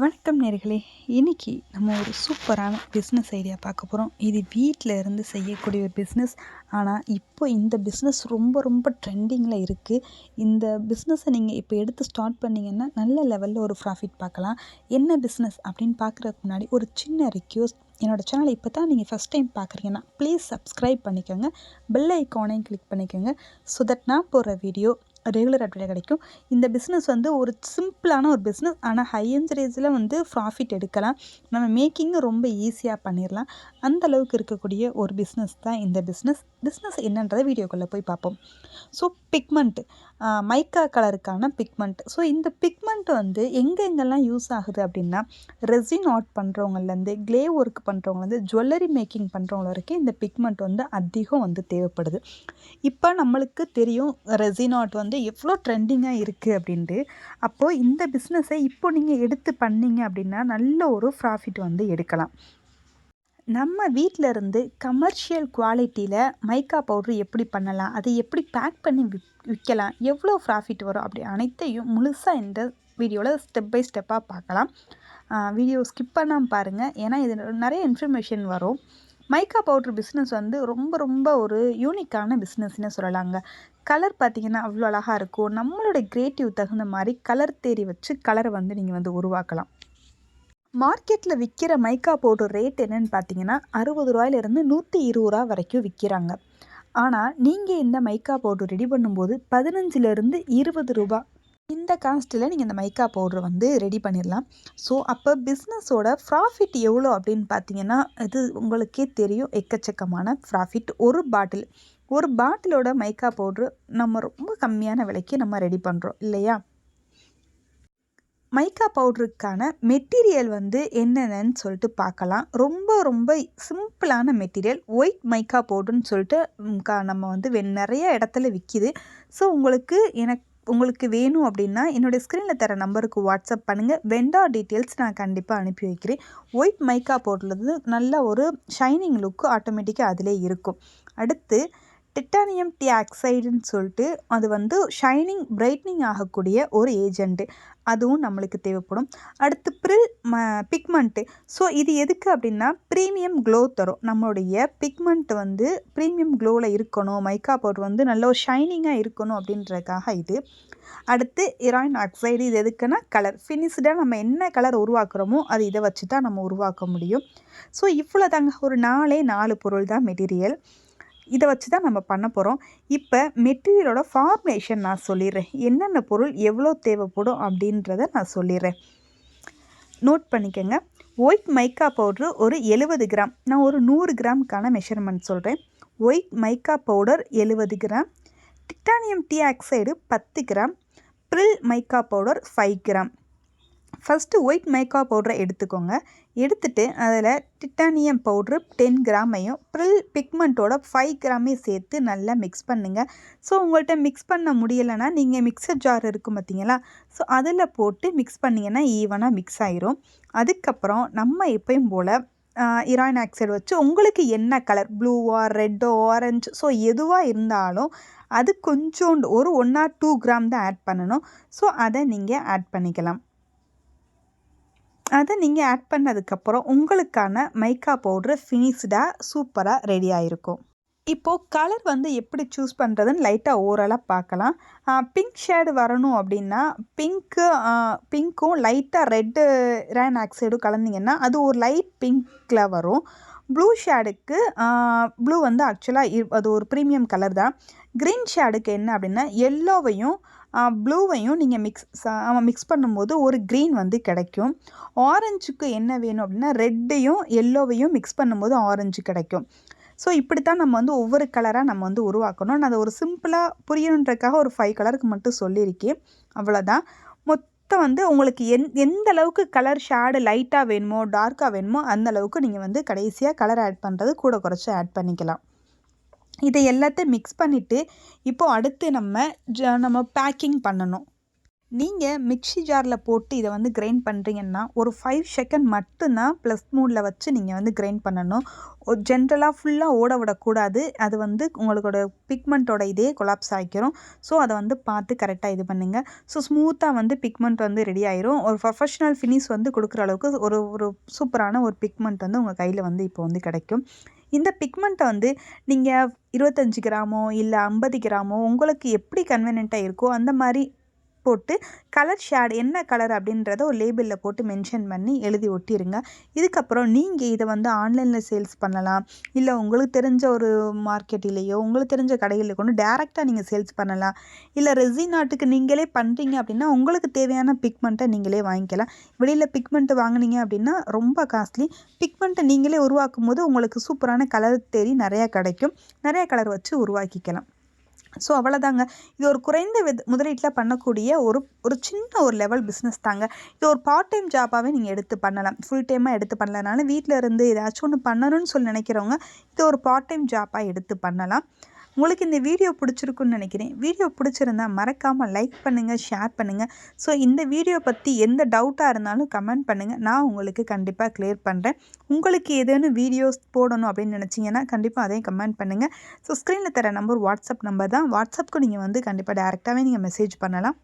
வணக்கம் நேர்களே. இன்றைக்கி நம்ம ஒரு சூப்பரான பிஸ்னஸ் ஐடியா பார்க்க போகிறோம் இது வீட்டில் இருந்து செய்யக்கூடிய ஒரு பிஸ்னஸ் ஆனால் இப்போ இந்த பிஸ்னஸ் ரொம்ப ரொம்ப ட்ரெண்டிங்கில் இருக்குது இந்த பிஸ்னஸை நீங்கள் இப்போ எடுத்து ஸ்டார்ட் பண்ணிங்கன்னா நல்ல லெவலில் ஒரு ப்ராஃபிட் பார்க்கலாம். என்ன பிஸ்னஸ் அப்படின்னு பார்க்குறதுக்கு முன்னாடி ஒரு சின்ன ரிக்வஸ்ட் என்னோடய சேனலை இப்போ தான் நீங்கள் ஃபஸ்ட் டைம் பார்க்குறீங்கன்னா ப்ளீஸ் சப்ஸ்கிரைப் பண்ணிக்கோங்க. பெல் ஐக்கானையும் கிளிக் பண்ணிக்கோங்க. ஸோ தட் நான் போடுற வீடியோ ரெகுலர் அப்டேட் கிடைக்கும். இந்த பிஸ்னஸ் வந்து ஒரு சிம்பிளான ஒரு பிஸ்னஸ் ஆனால் ஹையன் ரேஞ்சில் வந்து ப்ராஃபிட் எடுக்கலாம். நம்ம மேக்கிங்கும் ரொம்ப ஈஸியாக பண்ணிடலாம் அந்த அளவுக்கு இருக்கக்கூடிய ஒரு பிஸ்னஸ் தான் இந்த பிஸ்னஸ் பிஸ்னஸ் என்னன்றதை வீடியோக்குள்ளே போய் பார்ப்போம். ஸோ பிக்மெண்ட் மைக்கா கலருக்கான பிக்மெண்ட் ஸோ இந்த பிக்மெண்ட் வந்து எங்கே எங்கெல்லாம் யூஸ் ஆகுது அப்படின்னா ரெசின் ஆர்ட் பண்ணுறவங்கலேருந்து க்ளே ஒர்க் பண்ணுறவங்கலேருந்து ஜுவல்லரி மேக்கிங் பண்ணுறவங்க வரைக்கும் இந்த பிக்மெண்ட் வந்து அதிகம் வந்து தேவைப்படுது. இப்போ நம்மளுக்கு தெரியும் ரெசின் ஆர்ட் வந்து எவ்வளோ ட்ரெண்டிங்காக இருக்குது அப்படின்ட்டு அப்போது இந்த பிஸ்னஸை இப்போ நீங்கள் எடுத்து பண்ணீங்க அப்படின்னா நல்ல ஒரு ப்ராஃபிட் வந்து எடுக்கலாம். நம்ம வீட்டில் இருந்து கமர்ஷியல் குவாலிட்டியில் மைக்கா பவுட்ரு எப்படி பண்ணலாம் அதை எப்படி பேக் பண்ணி விக் விற்கலாம் எவ்வளோ ப்ராஃபிட் வரும் அப்படி அனைத்தையும் முழுசாக இந்த வீடியோவில் ஸ்டெப் பை ஸ்டெப்பாக பார்க்கலாம். வீடியோ ஸ்கிப் பண்ணாமல் பாருங்கள் ஏன்னா இது நிறைய இன்ஃபர்மேஷன் வரும். மைக்கா பவுட்ரு பிஸ்னஸ் வந்து ரொம்ப ரொம்ப ஒரு யூனிக்கான பிஸ்னஸ்னு சொல்லலாங்க. கலர் பார்த்திங்கன்னா அவ்வளோ அழகாக இருக்கும். நம்மளோட க்ரியேட்டிவ் தகுந்த மாதிரி கலர் தேடி வச்சு கலரை வந்து நீங்கள் வந்து உருவாக்கலாம். மார்க்கெட்டில் விற்கிற மைக்கா பவுடர் ரேட் என்னென்னு பார்த்தீங்கன்னா அறுபது ரூபாயிலிருந்து நூற்றி இருபது ரூபா வரைக்கும் விற்கிறாங்க ஆனால் நீங்கள் இந்த மைக்கா பவுடர் ரெடி பண்ணும்போது பதினஞ்சுலேருந்து இருபது ரூபா இந்த காஸ்ட்டில் நீங்கள் இந்த மைக்கா பவுடர் வந்து ரெடி பண்ணிடலாம் ஸோ அப்போ பிஸ்னஸோட ப்ராஃபிட் எவ்வளோ அப்படின்னு பார்த்தீங்கன்னா இது உங்களுக்கே தெரியும். எக்கச்சக்கமான ப்ராஃபிட் ஒரு பாட்டில் ஒரு பாட்டிலோட மைக்கா பவுட்ரு நம்ம ரொம்ப கம்மியான விலைக்கு நம்ம ரெடி பண்ணுறோம் இல்லையா? மைக்கா பவுடருக்கான மெட்டீரியல் வந்து என்னென்னு சொல்லிட்டு பார்க்கலாம் ரொம்ப ரொம்ப சிம்பிளான மெட்டீரியல் ஒயிட் மைக்கா பவுடர்னு சொல்லிட்டு நம்ம வந்து நிறைய இடத்துல விற்கிது ஸோ உங்களுக்கு எனக்கு உங்களுக்கு வேணும் அப்படின்னா என்னுடைய ஸ்க்ரீனில் தர நம்பருக்கு வாட்ஸ்அப் பண்ணுங்கள் வெண்டா டீட்டெயில்ஸ் நான் கண்டிப்பாக அனுப்பி வைக்கிறேன். ஒயிட் மைக்கா பவுடர்லேருந்து நல்ல ஒரு ஷைனிங் லுக்கு ஆட்டோமேட்டிக்காக அதிலே இருக்கும். அடுத்து டிட்டானியம் டி ஆக்சைடுன்னு சொல்லிட்டு அது வந்து ஷைனிங் பிரைட்னிங் ஆகக்கூடிய ஒரு ஏஜெண்ட்டு அதுவும் நம்மளுக்கு தேவைப்படும். அடுத்து ப்ரில் ம பிக்மெண்ட்டு ஸோ இது எதுக்கு அப்படின்னா ப்ரீமியம் க்ளோ தரும். நம்மளுடைய பிக்மெண்ட் வந்து ப்ரீமியம் க்ளோவில் இருக்கணும். மைக்கா பவுடர் வந்து நல்ல ஒரு ஷைனிங்காக இருக்கணும் அப்படின்றதுக்காக இது. அடுத்து இராயின் ஆக்சைடு இது எதுக்குன்னா கலர் ஃபினிஷ்டாக நம்ம என்ன கலர் உருவாக்குறோமோ அது இதை வச்சு தான் நம்ம உருவாக்க முடியும். ஸோ இவ்வளோ தாங்க ஒரு நாலே நாலு பொருள் தான் மெட்டீரியல் இதை வச்சு தான் நம்ம பண்ண போகிறோம் இப்போ மெட்டீரியலோட ஃபார்மேஷன் நான் சொல்லிடுறேன். என்னென்ன பொருள் எவ்வளோ தேவைப்படும் அப்படின்றத நான் சொல்லிடுறேன். நோட் பண்ணிக்கோங்க. ஒயிட் மைக்கா பவுட்ரு ஒரு எழுபது கிராம் நான் ஒரு நூறு கிராமுக்கான மெஷர்மெண்ட் சொல்கிறேன் ஒயிட் மைக்கா பவுடர் எழுபது கிராம் டிட்டானியம் டீ ஆக்சைடு பத்து gram pearl mica powder five gram first white mica பவுடரை எடுத்துக்கோங்க. எடுத்துட்டு அதில் டிட்டானியம் பவுட்ரு டென் கிராமையும் ப்ரில் பிக்மெண்ட்டோட ஃபைவ் கிராமையும் சேர்த்து நல்லா மிக்ஸ் பண்ணுங்கள் ஸோ உங்கள்கிட்ட மிக்ஸ் பண்ண முடியலைன்னா நீங்கள் மிக்சர் ஜார் இருக்கும் பார்த்தீங்களா ஸோ அதில் போட்டு மிக்ஸ் பண்ணிங்கன்னா ஈவனாக மிக்ஸ் ஆயிரும். அதுக்கப்புறம் நம்ம எப்பயும் போல் இராயின் ஆக்சைடு வச்சு உங்களுக்கு என்ன கலர் ப்ளூவா ரெட்டோ ஆரஞ்சு ஸோ எதுவாக இருந்தாலும் அது கொஞ்சோண்டு ஒரு ஒன் ஆர் டூ கிராம் தான் ஆட் பண்ணணும். ஸோ அதை நீங்கள் ஆட் பண்ணிக்கலாம். அதை நீங்கள் ஆட் பண்ணதுக்கப்புறம் உங்களுக்கான மைக்கா பவுட்ரு ஃபினிஷ்டாக சூப்பராக ரெடி ஆகிருக்கும் இப்போது கலர் வந்து எப்படி சூஸ் பண்ணுறதுன்னு லைட்டாக ஓரளவு பார்க்கலாம். பிங்க் ஷேடு வரணும் அப்படின்னா பிங்க்கு பிங்க்கும் லைட்டாக ரெட்டு ரேன் ஆக்சைடும் கலந்திங்கன்னா அது ஒரு லைட் பிங்க்கில் வரும். ப்ளூ ஷேடுக்கு ப்ளூ வந்து ஆக்சுவலாக அது ஒரு ப்ரீமியம் கலர் தான். க்ரீன் ஷேடுக்கு என்ன அப்படின்னா எல்லோவையும் ப்ளூவையும் நீங்கள் மிக்ஸ் மிக்ஸ் பண்ணும்போது ஒரு க்ரீன் வந்து கிடைக்கும். ஆரஞ்சுக்கு என்ன வேணும் அப்படின்னா ரெட்டையும் எல்லோவையும் மிக்ஸ் பண்ணும்போது ஆரஞ்சு கிடைக்கும். ஸோ இப்படி தான் நம்ம வந்து ஒவ்வொரு கலராக நம்ம வந்து உருவாக்கணும். நான் அதை ஒரு சிம்பிளாக புரியணுன்றக்காக ஒரு ஃபைவ் கலருக்கு மட்டும் சொல்லியிருக்கேன். அவ்வளோதான் மொத்தம் வந்து உங்களுக்கு எந் எந்த அளவுக்கு கலர் ஷேடு லைட்டாக வேணுமோ டார்க்காக வேணுமோ அந்த அளவுக்கு நீங்கள் வந்து கடைசியாக கலர் ஆட் பண்ணுறது கூட குறைச்சி ஆட் பண்ணிக்கலாம். இதை எல்லாத்தையும் மிக்ஸ் பண்ணிவிட்டு இப்போது அடுத்து நம்ம ஜ நம்ம பேக்கிங் பண்ணணும். நீங்கள் மிக்ஸி ஜாரில் போட்டு இதை வந்து கிரைண்ட் பண்ணுறீங்கன்னா ஒரு ஃபைவ் செகண்ட் மட்டும்தான் ப்ளஸ் மூடில் வச்சு நீங்கள் வந்து கிரைண்ட் பண்ணணும். ஜென்ரலாக ஃபுல்லாக ஓட விடக்கூடாது. அது வந்து உங்களோட பிக்மெண்ட்டோட இதே கொலாப்ஸ் ஆகிக்கிறோம் ஸோ அதை வந்து பார்த்து கரெக்டாக இது பண்ணுங்கள் ஸோ ஸ்மூத்தாக வந்து பிக்மெண்ட் வந்து ரெடி ஆயிரும். ஒரு ப்ரொஃபஷ்னல் ஃபினிஷ் வந்து கொடுக்குற அளவுக்கு ஒரு ஒரு சூப்பரான ஒரு பிக்மெண்ட் வந்து உங்கள் கையில் வந்து இப்போ வந்து கிடைக்கும். இந்த பிக்மெண்ட்டை வந்து நீங்கள் இருபத்தஞ்சி கிராமோ இல்லை ஐம்பது கிராமோ உங்களுக்கு எப்படி கன்வீனியண்ட்டாக இருக்கோ அந்த மாதிரி போட்டு கலர் ஷேட் என்ன கலர் அப்படின்றத ஒரு லேபிளில் போட்டு மென்ஷன் பண்ணி எழுதி ஒட்டிடுங்க இதுக்கப்புறம் நீங்கள் இதை வந்து ஆன்லைனில் சேல்ஸ் பண்ணலாம். இல்லை உங்களுக்கு தெரிஞ்ச ஒரு மார்க்கெட்டிலேயோ உங்களுக்கு தெரிஞ்ச கடைகளில் கொண்டு டேரெக்டாக நீங்கள் சேல்ஸ் பண்ணலாம். இல்லை ரெசின் ஆர்ட்டுக்கு நீங்களே பண்ணுறீங்க அப்படின்னா உங்களுக்கு தேவையான பிக்மெண்ட்டை நீங்களே வாங்கிக்கலாம். வெளியில் பிக்மெண்ட்டு வாங்கினீங்க அப்படின்னா ரொம்ப காஸ்ட்லி பிக்மெண்ட்டை நீங்களே உருவாக்கும் போது உங்களுக்கு சூப்பரான கலர் தேடி நிறையா கிடைக்கும். நிறையா கலர் வச்சு உருவாக்கிக்கலாம். ஸோ அவ்வளோதாங்க இது ஒரு குறைந்த வித முதலீட்டில் பண்ணக்கூடிய ஒரு ஒரு சின்ன ஒரு லெவல் பிஸ்னஸ் தாங்க. இது ஒரு பார்ட் டைம் ஜாபாகவே நீங்கள் எடுத்து பண்ணலாம். ஃபுல் டைமாக எடுத்து பண்ணலனாலும் வீட்டில் இருந்து ஏதாச்சும் ஒன்று பண்ணணும்னு சொல்லி நினைக்கிறவங்க இது ஒரு பார்ட் டைம் ஜாப்பாக எடுத்து பண்ணலாம். உங்களுக்கு இந்த வீடியோ பிடிச்சிருக்குன்னு நினைக்கிறேன். வீடியோ பிடிச்சிருந்தா மறக்காமல் லைக் பண்ணுங்கள் ஷேர் பண்ணுங்கள் ஸோ இந்த வீடியோ பற்றி எந்த டவுட்டாக இருந்தாலும் கமெண்ட் பண்ணுங்கள் நான் உங்களுக்கு கண்டிப்பாக கிளியர் பண்ணுறேன் உங்களுக்கு ஏதேனும் வீடியோஸ் போடணும் அப்படின்னு நினச்சிங்கன்னா கண்டிப்பாக அதையும் கமெண்ட் பண்ணுங்கள் ஸோ ஸ்க்ரீனில் தர நம்பர் வாட்ஸ்அப் நம்பர் தான். வாட்ஸ்அப்புக்கு நீங்கள் வந்து கண்டிப்பாக டேரெக்டாகவே நீங்கள் மெசேஜ் பண்ணலாம்.